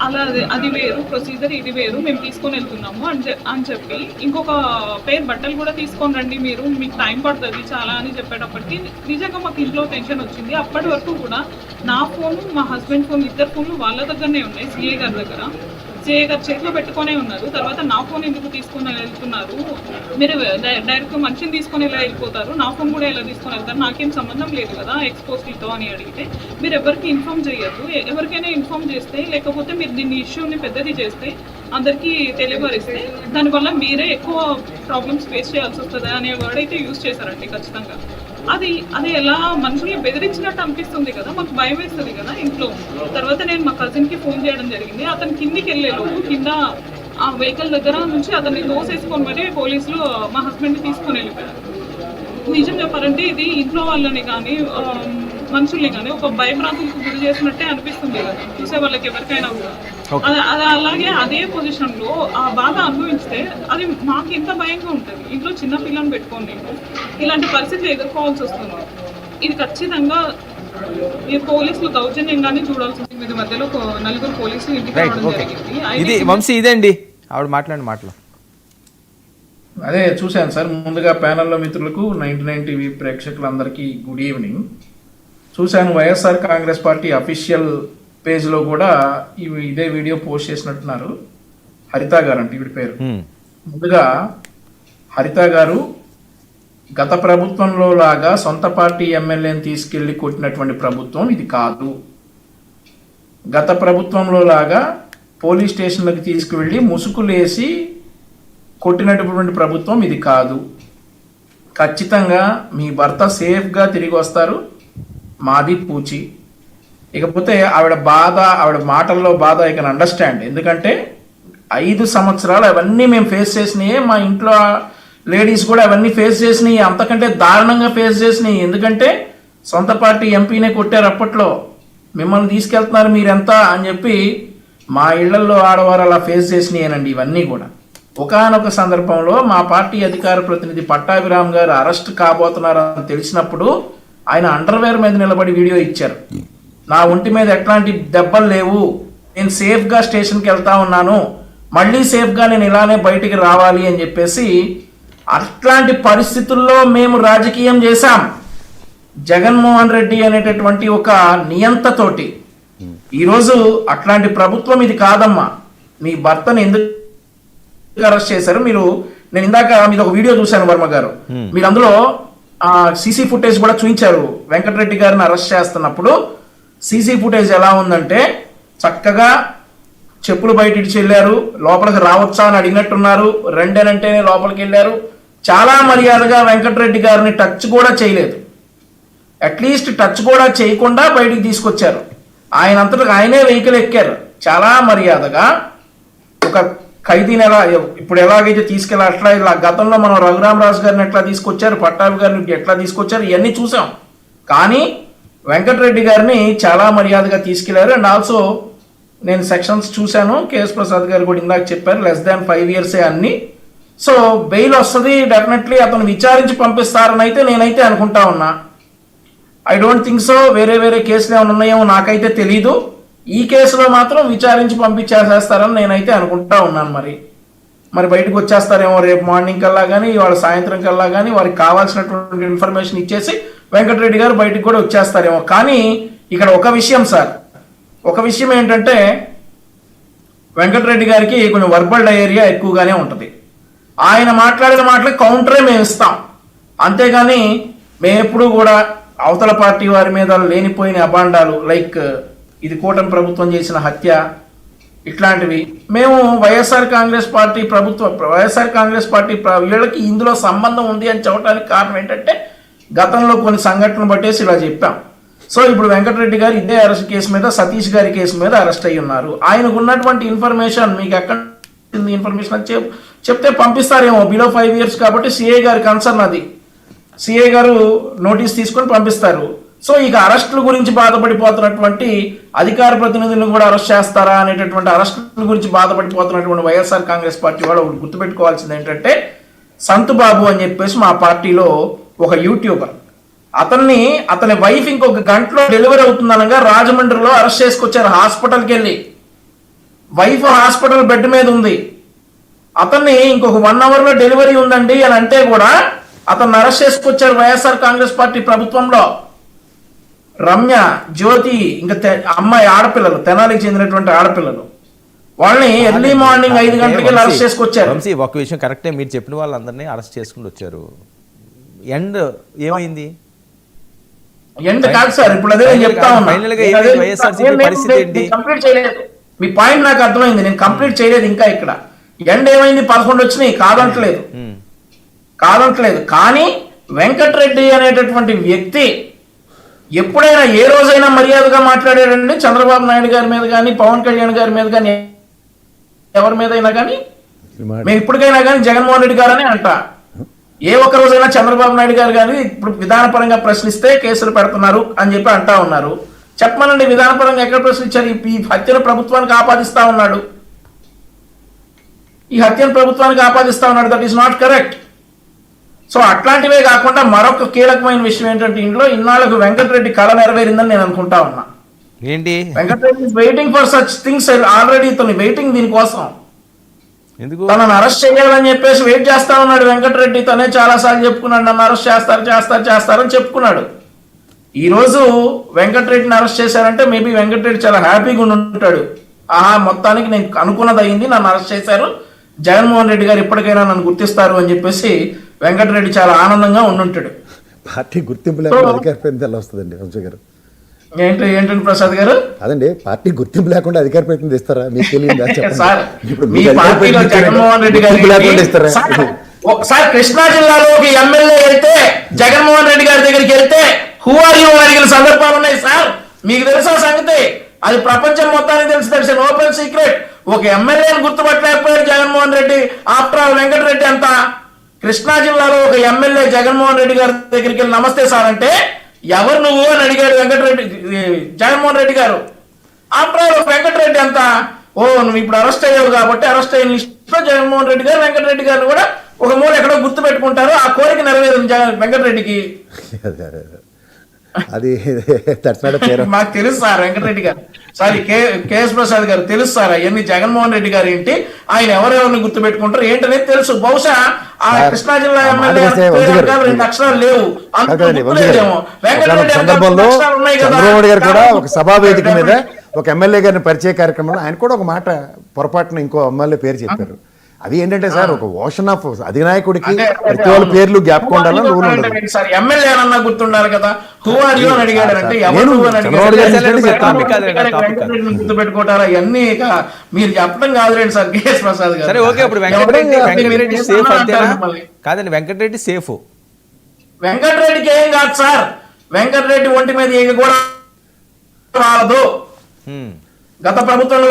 అలా అది- వేరు ప్రొసీజర్ ఇది వేరు మేము తీసుకొని వెళ్తున్నాము అని అని చెప్పి ఇంకొక పేరు బట్టలు కూడా తీసుకొని రండి మీరు మీకు టైం పడుతుంది చాలా అని చెప్పేటప్పటికి నిజంగా మాకు ఇంట్లో టెన్షన్ వచ్చింది. అప్పటి వరకు కూడా నా ఫోన్ మా హస్బెండ్ ఫోన్ ఇద్దరు ఫోన్లు వాళ్ళ దగ్గరనే ఉన్నాయి సిఏ గారి దగ్గర. సిఏ చేతిలో పెట్టుకునే ఉన్నారు. తర్వాత నా ఫోన్ ఎందుకు తీసుకొని వెళ్తున్నారు? మీరు డైరెక్ట్ మనిషిని తీసుకొని ఎలా వెళ్ళిపోతారు? నా ఫోన్ కూడా ఎలా తీసుకొని వెళ్తారు? నాకేం సంబంధం లేదు కదా ఎక్స్పోజ్తో అని అడిగితే. మీరు ఎవరికి ఇన్ఫామ్ చేయొద్దు. ఎవరికైనా ఇన్ఫామ్ చేస్తే లేకపోతే మీరు దీన్ని ఇష్యూని పెద్దది చేస్తే అందరికీ తెలియపరిస్తే దానివల్ల మీరే ఎక్కువ ప్రాబ్లమ్స్ ఫేస్ చేయాల్సి వస్తుంది అనే వర్డ్ అయితే యూజ్ చేశారండి ఖచ్చితంగా. అది అది ఎలా మనుషుల్ని బెదిరించినట్టు అనిపిస్తుంది కదా మాకు భయం వేస్తుంది కదా ఇంట్లో. తర్వాత నేను మా కజిన్కి ఫోన్ చేయడం జరిగింది. అతను కిందికి వెళ్ళే కింద ఆ వెహికల్ దగ్గర నుంచి అతన్ని దోసేసుకొని మరి పోలీసులు మా హస్బెండ్ని తీసుకొని వెళ్ళిపోయారు. నిజం చెప్పాలంటే ఇది ఇంట్లో వాళ్ళని కానీ మనుషుల్ని కానీ ఒక భయభ్రాంతులకు గురి చేసినట్టే అనిపిస్తుంది కదా. చూసే వాళ్ళకి ఎవరికైనా కూడా. అలాగే అదే పొజిషన్లో ఆ బాధ అనుభవిస్తే అది మాకు ఎంత భయంగా ఉంటుంది. ఇంట్లో చిన్న పిల్లని పెట్టుకొని నేను. ఇలాంటి పరిస్థితులు ఎదుర్కోవాల్సి వస్తుంది. ఇది ఖచ్చితంగా ఈ పోలీసులు దౌర్జన్యంగానే చూడాల్సి వస్తుంది. ఇది మధ్యలో నలుగురు పోలీసులు ఇంటికి రైట్ రావడం ఓకే జరిగింది. ఇది వంశీ ఇదండి ఆవిడ మాట్లాడిన మాటలు. అదే చూశాను సార్. ముందుగా ప్యానెల్లో మిత్రులకు నైన్టీ నైన్ టీవీ ప్రేక్షకులందరికీ గుడ్ ఈవినింగ్. చూశాను వైఎస్ఆర్ కాంగ్రెస్ పార్టీ అఫీషియల్ పేజ్లో కూడా ఇవి ఇదే వీడియో పోస్ట్ చేసినట్టున్నారు. హరిత గారు అంటే ఈవిడ పేరు. ముందుగా హరిత గారు గత ప్రభుత్వంలో లాగా సొంత పార్టీ ఎమ్మెల్యేని తీసుకెళ్ళి కొట్టినటువంటి ప్రభుత్వం ఇది కాదు. గత ప్రభుత్వంలో లాగా పోలీస్ స్టేషన్లకు తీసుకువెళ్ళి ముసుగులేసి కొట్టినటువంటి ప్రభుత్వం ఇది కాదు. ఖచ్చితంగా మీ భర్త సేఫ్గా తిరిగి వస్తారు. మాది పూచి. ఇకపోతే ఆవిడ బాధ ఆవిడ మాటల్లో బాధ ఐ కెన్ అండర్స్టాండ్ ఎందుకంటే ఐదు సంవత్సరాలు అవన్నీ మేము ఫేస్ చేసినాయి మా ఇంట్లో లేడీస్ కూడా అవన్నీ ఫేస్ చేసినాయి అంతకంటే దారుణంగా ఫేస్ చేసినాయి. ఎందుకంటే సొంత పార్టీ ఎంపీనే కొట్టారు అప్పట్లో. మిమ్మల్ని తీసుకెళ్తున్నారు మీరెంత అని చెప్పి మా ఇళ్ళలో ఆడవారు అలా ఫేస్ చేసినాయనండి ఇవన్నీ కూడా. ఒకానొక సందర్భంలో మా పార్టీ అధికార ప్రతినిధి పట్టాభిరామ్ గారు అరెస్ట్ కాబోతున్నారని తెలిసినప్పుడు ఆయన అండర్వేర్ మీద నిలబడి వీడియో ఇచ్చారు. నా ఒంటి మీద ఎట్లాంటి దెబ్బలు లేవు. నేను సేఫ్గా స్టేషన్కి వెళ్తా ఉన్నాను. మళ్ళీ సేఫ్గా నేను ఇలానే బయటికి రావాలి అని చెప్పేసి అట్లాంటి పరిస్థితుల్లో మేము రాజకీయం చేశాం. జగన్మోహన్ రెడ్డి అనేటటువంటి ఒక నియంతతోటి ఈరోజు అట్లాంటి ప్రభుత్వం ఇది కాదమ్మా. మీ భర్తను ఎందుకు అరెస్ట్ చేశారు? మీరు నేను ఇందాక మీద ఒక వీడియో చూశాను వర్మ గారు. మీరు అందులో సీసీ ఫుటేజ్ కూడా చూపించారు. వెంకటరెడ్డి గారిని అరెస్ట్ చేస్తున్నప్పుడు సీసీ ఫుటేజ్ ఎలా ఉందంటే చక్కగా చెప్పులు బయట ఇడిచి వెళ్ళారు లోపలికి రావచ్చా అని అడిగినట్టున్నారు. రెండేనంటేనే లోపలికి వెళ్ళారు. చాలా మర్యాదగా వెంకటరెడ్డి గారిని టచ్ కూడా చేయలేదు. అట్లీస్ట్ టచ్ కూడా చేయకుండా బయటికి తీసుకొచ్చారు. ఆయన అంతటా ఆయనే వెహికల్ ఎక్కారు. చాలా మర్యాదగా ఒక ఖైదీని ఎలా ఇప్పుడు ఎలాగైతే తీసుకెళ్ళి అట్లా ఇలా గతంలో మనం రఘురామరాజు గారిని ఎట్లా తీసుకొచ్చారు పట్టాభి గారిని ఎట్లా తీసుకొచ్చారు ఇవన్నీ చూసాం. కానీ వెంకటరెడ్డి గారిని చాలా మర్యాదగా తీసుకెళ్ళారు. అండ్ ఆల్సో నేను సెక్షన్స్ చూశాను. కేఎస్ ప్రసాద్ గారు కూడా ఇందాక చెప్పారు లెస్ దాన్ ఫైవ్ ఇయర్సే అన్ని. సో బెయిల్ వస్తుంది డెఫినెట్లీ అతను విచారించి పంపిస్తారని అయితే నేనైతే అనుకుంటా ఉన్నా. ఐ డోంట్ థింక్ సో వేరే వేరే కేసులు ఏమైనా ఉన్నాయేమో నాకైతే తెలీదు. ఈ కేసులో మాత్రం విచారించి పంపించేసేస్తారని నేనైతే అనుకుంటా ఉన్నాను మరి. మరి బయటకు వచ్చేస్తారేమో రేపు మార్నింగ్ కల్లా కానీ వాళ్ళ సాయంత్రం కల్లా కానీ వారికి కావాల్సినటువంటి ఇన్ఫర్మేషన్ ఇచ్చేసి వెంకటరెడ్డి గారు బయటకు కూడా వచ్చేస్తారేమో. కానీ ఇక్కడ ఒక విషయం సార్. ఒక విషయం ఏంటంటే వెంకటరెడ్డి గారికి కొంచెం వర్బల్ డయేరియా ఎక్కువగానే ఉంటుంది. ఆయన మాట్లాడిన మాటలకు కౌంటరే మేము ఇస్తాం. అంతేగాని మేము ఎప్పుడు కూడా అవతల పార్టీ వారి మీద లేనిపోయిన అబాండాలు లైక్ ఇది కూటమి ప్రభుత్వం చేసిన హత్య ఇట్లాంటివి. మేము వైఎస్ఆర్ కాంగ్రెస్ పార్టీ ప్రభుత్వ వైఎస్ఆర్ కాంగ్రెస్ పార్టీ వీళ్ళకి ఇందులో సంబంధం ఉంది అని చెప్పడానికి కారణం ఏంటంటే గతంలో కొన్ని సంఘటనలు బట్టేసి ఇలా చెప్పాం. సో ఇప్పుడు వెంకటరెడ్డి గారు ఇదే అరెస్ట్ కేసు మీద సతీష్ గారి కేసు మీద అరెస్ట్ అయ్యి ఉన్నారు. ఆయనకు ఉన్నటువంటి ఇన్ఫర్మేషన్ మీకు ఎక్కడ ఇన్ఫర్మేషన్ అని చెప్తే పంపిస్తారేమో. బిలో ఫైవ్ ఇయర్స్ కాబట్టి సిఐ గారి కన్సర్న్ అది. సిఐ గారు నోటీస్ తీసుకొని పంపిస్తారు. సో ఇక అరెస్టుల గురించి బాధపడిపోతున్నటువంటి అధికార ప్రతినిధులను కూడా అరెస్ట్ చేస్తారా అనేటటువంటి అరెస్టుల గురించి బాధపడిపోతున్నటువంటి వైఎస్ఆర్ కాంగ్రెస్ పార్టీ వాళ్ళు ఒకటి గుర్తుపెట్టుకోవాల్సింది ఏంటంటే సంతు బాబు అని చెప్పేసి మా పార్టీలో ఒక యూట్యూబర్. అతన్ని అతని వైఫ్ ఇంకొక గంటలో డెలివరీ అవుతుందనగా రాజమండ్రిలో అరెస్ట్ చేసుకొచ్చారు హాస్పిటల్కి వెళ్ళి వైఫ్ హాస్పిటల్ బెడ్ మీద ఉంది. అతన్ని ఇంకొక వన్ అవర్లో డెలివరీ ఉందండి అని అంటే కూడా అతన్ని అరెస్ట్ చేసుకొచ్చారు వైఎస్ఆర్ కాంగ్రెస్ పార్టీ ప్రభుత్వంలో. రమ్య జ్యోతి ఇంకా అమ్మాయి ఆడపిల్లలు తెనాలికి చెందినటువంటి ఆడపిల్లలు. వాళ్ళని ఎర్లీ మార్నింగ్ ఐదు గంటలకి అరెస్ట్ చేసుకొచ్చారు. ఒక విషయం కరెక్టే మీరు చెప్పిన వాళ్ళందరినీ అరెస్ట్ చేసుకుని వచ్చారు. ఎండ్ ఏమైంది? ఎండ్ కాదు సార్ ఇప్పుడు అదే నేను చెప్తా గా- ఉన్నా? కంప్లీట్ చేయలేదు. మీ పాయింట్ నాకు అర్థమైంది నేను కంప్లీట్ చేయలేదు ఇంకా ఇక్కడ. ఎండ్ ఏమైంది? పదకొండు వచ్చినాయి కాదంటలేదు. ఉమ్. కాదంటలేదు. కానీ వెంకటరెడ్డి అనేటటువంటి వ్యక్తి ఎప్పుడైనా ఏ రోజైనా మర్యాదగా మాట్లాడాడండి? చంద్రబాబు నాయుడు గారి మీద కానీ పవన్ కళ్యాణ్ గారి మీద కానీ ఎవరి మీద అయినా కానీ? మేము ఇప్పటికైనా కానీ జగన్మోహన్ రెడ్డి గారని అంట. ఏ ఒక్క రోజైనా చంద్రబాబు నాయుడు గారు కానీ ఇప్పుడు విధానపరంగా ప్రశ్నిస్తే కేసులు పెడుతున్నారు అని చెప్పి అంటా ఉన్నారు. చెప్పమనండి విధానపరంగా ఎక్కడ ప్రశ్నించారు? ఈ- హత్యను ప్రభుత్వానికి ఆపాదిస్తా ఉన్నాడు. ఈ హత్యను ప్రభుత్వానికి ఆపాదిస్తా ఉన్నాడు. That is not correct so అట్లాంటివే కాకుండా మరొక కీలకమైన విషయం ఏంటంటే ఇంట్లో ఇన్నాళ్ళకు వెంకటరెడ్డి కళ నెరవేరిందని నేను అనుకుంటా ఉన్నా. ఏంటి? Venkata Reddy waiting for such things already ఇతను వెయిటింగ్ దీనికోసం. ఎందుకు? తనను అరెస్ట్ చేయాలని చెప్పేసి వెయిట్ చేస్తా ఉన్నాడు వెంకటరెడ్డి. తనే చాలా సార్లు చెప్పుకున్నాడు నన్ను అరెస్ట్ చేస్తారు చేస్తారు చేస్తారని చెప్పుకున్నాడు. ఈ రోజు వెంకటరెడ్డిని అరెస్ట్ చేశారంటే మేబీ వెంకటరెడ్డి చాలా హ్యాపీగా ఉండి ఉంటాడు. ఆహా మొత్తానికి నేను అనుకున్నది అయింది నన్ను అరెస్ట్ చేశారు. జగన్మోహన్ రెడ్డి గారు ఇప్పటికైనా నన్ను గుర్తిస్తారు అని చెప్పేసి వెంకటరెడ్డి చాలా ఆనందంగా ఉండుంటాడు పార్టీ గుర్తింపు అధికార ఎలా వస్తుందండి వంశీ గారు. ఏంటి ఏంటండి ప్రసాద్ గారు? అదండి పార్టీ గుర్తింపు లేకుండా అధికార ప్రతినిధి ఇస్తారా మీకు తెలియదా సార్ మీ పార్టీలో జగన్మోహన్ రెడ్డి గుర్తింపు లేకుండా ఇస్తారా సార్, ఒకసారి కృష్ణా జిల్లాలో ఒక ఎమ్మెల్యే వెళ్తే జగన్మోహన్ రెడ్డి గారి దగ్గరికి వెళ్తే హూ ఆర్ యూ అడిగిన సందర్భాలు ఉన్నాయి సార్. మీకు తెలుసా సంగతి? అది ప్రపంచం మొత్తానికి తెలిసి తెలిసిన ఓపెన్ సీక్రెట్ ఒక ఎమ్మెల్యేని గుర్తుపట్టలేకపోయాడు జగన్మోహన్ రెడ్డి. ఆఫ్టర్ ఆల్ వెంకటరెడ్డి అంత కృష్ణా జిల్లాలో ఒక ఎమ్మెల్యే జగన్మోహన్ రెడ్డి గారి దగ్గరికి వెళ్ళి నమస్తే సార్ అంటే ఎవరు నువ్వు అని అడిగాడు వెంకటరెడ్డి జగన్మోహన్ రెడ్డి గారు. ఆఫ్టర్ ఆల్ వెంకటరెడ్డి అంతా ఓ నువ్వు ఇప్పుడు అరెస్ట్ అయ్యావు కాబట్టి అరెస్ట్ అయిన లిస్ట్లో జగన్మోహన్ రెడ్డి గారు వెంకటరెడ్డి గారు కూడా ఒక మూల ఎక్కడో గుర్తు పెట్టుకుంటారు. ఆ కోరిక నెరవేరింది జగన్ వెంకటరెడ్డికి. అదే, మాకు తెలుసు సార్ వెంకటరెడ్డి గారు. సారీ కే కేఎస్ ప్రసాద్ గారు తెలుసు సార్ అవన్నీ జగన్మోహన్ రెడ్డి గారు ఏంటి? ఆయన ఎవరెవరిని గుర్తు పెట్టుకుంటారు ఏంటనేది తెలుసు. బహుశా ఆ కృష్ణా జిల్లా ఎమ్మెల్యే అక్షరాలు లేవు. సందర్భంలో. చంద్రబాబు గారు కూడా ఒక కాబట్టి సభా వేదిక మీద ఒక ఎమ్మెల్యే గారిని పరిచయ కార్యక్రమంలో ఆయన కూడా ఒక మాట పొరపాటున ఇంకో ఎమ్మెల్యే పేరు చెప్పారు. అది ఏంటంటే సార్ ఒక ఓషన్ ఆఫ్ అధినాయకుడికి ప్రతి వాళ్ళ. పేర్లు జ్ఞాపకం ఉండాలని రూల్ గుర్తుండాలి కదా. హూ ఆర్ యూ అని అడిగాడంటే ఇవన్నీ మీరు చెప్పడం కాదులేండి సార్ కేఎస్ ప్రసాద్ గారు. సరే ఓకే ఇప్పుడు వెంకటరెడ్డి సేఫ్. కాదండి వెంకటరెడ్డి సేఫ్ వెంకటరెడ్డికి ఏం కాదు సార్. వెంకటరెడ్డి ఒంటి మీద ఈగ కూడా రాదు. గత ప్రభుత్వంలో